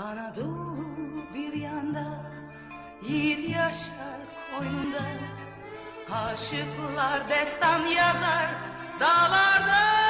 Anadolu bir yanda Yiğit yaşar koynunda. Aşıklar destan yazar dağlarda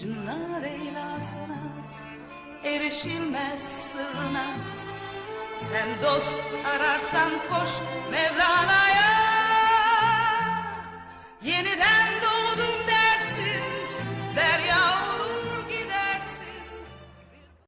Mecnun'a Leyla'sına erişilmez sırrına Sen dost ararsan koş Mevlana'ya